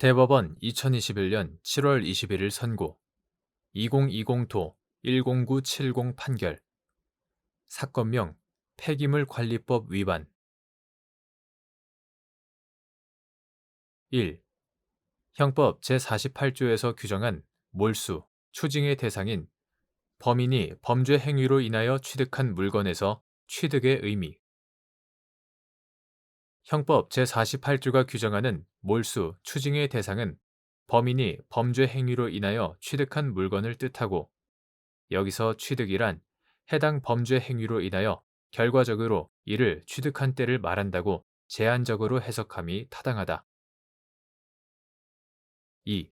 대법원 2021년 7월 21일 선고. 2020도 10970 판결. 사건명 폐기물 관리법 위반. 1. 형법 제48조에서 규정한 몰수, 추징의 대상인 범인이 범죄 행위로 인하여 취득한 물건에서 취득의 의미 형법 제48조가 규정하는 몰수, 추징의 대상은 범인이 범죄 행위로 인하여 취득한 물건을 뜻하고 여기서 취득이란 해당 범죄 행위로 인하여 결과적으로 이를 취득한 때를 말한다고 제한적으로 해석함이 타당하다. 2.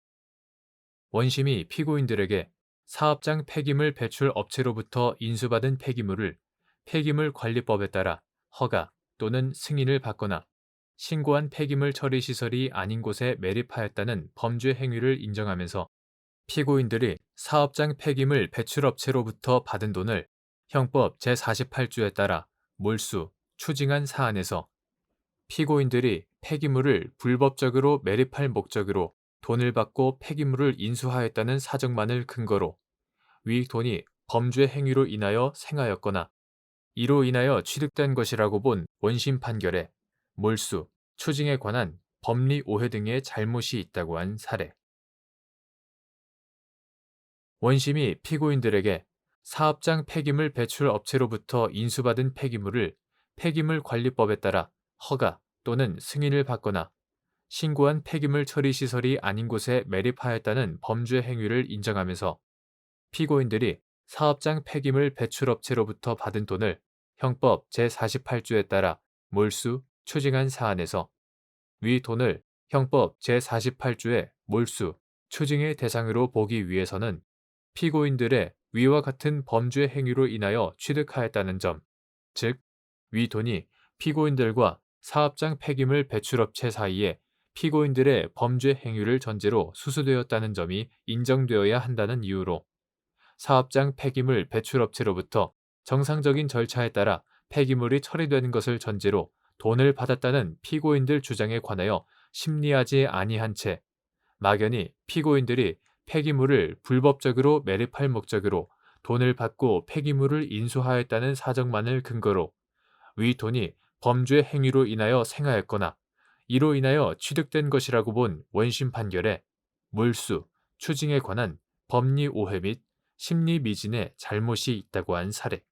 원심이 피고인들에게 사업장 폐기물 배출 업체로부터 인수받은 폐기물을 폐기물 관리법에 따라 허가 또는 승인을 받거나 신고한 폐기물 처리 시설이 아닌 곳에 매립하였다는 범죄 행위를 인정하면서 피고인들이 사업장 폐기물 배출업체로부터 받은 돈을 형법 제48조에 따라 몰수, 추징한 사안에서 피고인들이 폐기물을 불법적으로 매립할 목적으로 돈을 받고 폐기물을 인수하였다는 사정만을 근거로 위 돈이 범죄 행위로 인하여 생하였거나 이로 인하여 취득된 것이라고 본 원심 판결에 몰수, 추징에 관한 법리 오해 등의 잘못이 있다고 한 사례. 원심이 피고인들에게 사업장 폐기물 배출 업체로부터 인수받은 폐기물을 폐기물 관리법에 따라 허가 또는 승인을 받거나 신고한 폐기물 처리 시설이 아닌 곳에 매립하였다는 범죄 행위를 인정하면서 피고인들이 사업장 폐기물 배출 업체로부터 받은 돈을 형법 제48조에 따라 몰수, 추징한 사안에서 위 돈을 형법 제48조의 몰수, 추징의 대상으로 보기 위해서는 피고인들의 위와 같은 범죄 행위로 인하여 취득하였다는 점, 즉, 위 돈이 피고인들과 사업장 폐기물 배출업체 사이에 피고인들의 범죄 행위를 전제로 수수되었다는 점이 인정되어야 한다는 이유로 사업장 폐기물 배출업체로부터 정상적인 절차에 따라 폐기물이 처리되는 것을 전제로 돈을 받았다는 피고인들 주장에 관하여 심리하지 아니한 채 막연히 피고인들이 폐기물을 불법적으로 매립할 목적으로 돈을 받고 폐기물을 인수하였다는 사정만을 근거로 위 돈이 범죄 행위로 인하여 생하였거나 이로 인하여 취득된 것이라고 본 원심 판결에 몰수, 추징에 관한 법리 오해 및 심리 미진의 잘못이 있다고 한 사례.